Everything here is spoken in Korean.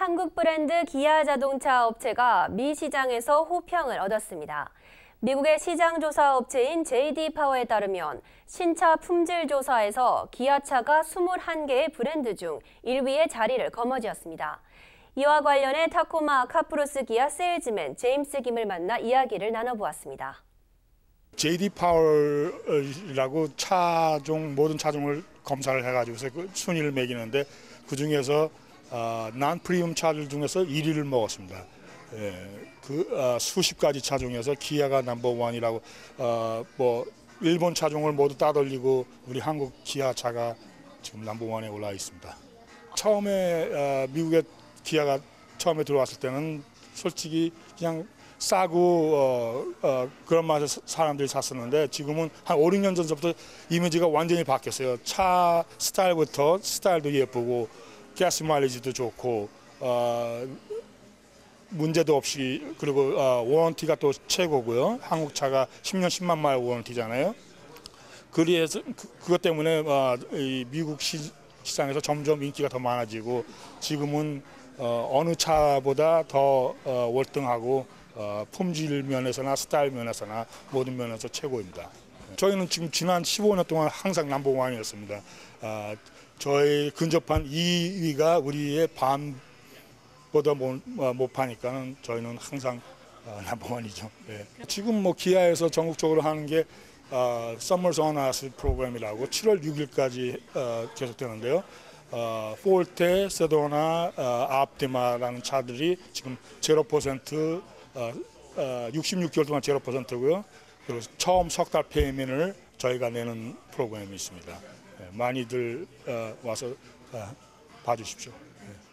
한국 브랜드 기아 자동차 업체가 미 시장에서 호평을 얻었습니다. 미국의 시장 조사 업체인 JD 파워에 따르면 신차 품질 조사에서 기아차가 21개의 브랜드 중 1위의 자리를 거머쥐었습니다. 이와 관련해 타코마 카프로스 기아 세일즈맨 제임스 김을 만나 이야기를 나눠보았습니다. JD 파워라고 차종 모든 차종을 검사를 해가지고서 그 순위를 매기는데 그 중에서 어, 난 프리미엄 차들 중에서 1위를 먹었습니다. 예, 그 어, 수십 가지 차종에서 기아가 넘버 원이라고 어, 뭐 일본 차종을 모두 따돌리고 우리 한국 기아 차가 지금 넘버 원에 올라 있습니다. 처음에 어, 미국에 기아가 처음에 들어왔을 때는 솔직히 그냥 싸고 어, 어, 그런 맛에 사- 사람들이 샀었는데 지금은 한 5, 6년 전부터 이미지가 완전히 바뀌었어요. 차 스타일부터 스타일도 예쁘고 가스 마일리지도 좋고 어, 문제도 없이 그리고 어, 워런티가 또 최고고요. 한국 차가 10년 10만 마일 워런티잖아요. 그래서 그, 그것 때문에 어, 이 미국 시, 시장에서 점점 인기가 더 많아지고 지금은 어, 어느 차보다 더 어, 월등하고 어, 품질 면에서나 스타일 면에서나 모든 면에서 최고입니다. 저희는 지금 지난 15년 동안 항상 넘버 원이었습니다. 아, 저희 근접한 2위가 우리의 반보다 못, 어, 못 파니까는 저희는 항상 어, 넘버 원이죠. 예. 지금 뭐 기아에서 전국적으로 하는 게 어, Summers on Us 프로그램이라고 7월 6일까지 어, 계속되는데요. 어, 폴테, 세도나, 어, 앞티마라는 차들이 지금 0% 어, 어, 66개월 동안 0%고요. 그리고 처음 석 달 페이면을 저희가 내는 프로그램이 있습니다. 예, 많이들 어, 와서 어, 봐주십시오. 예.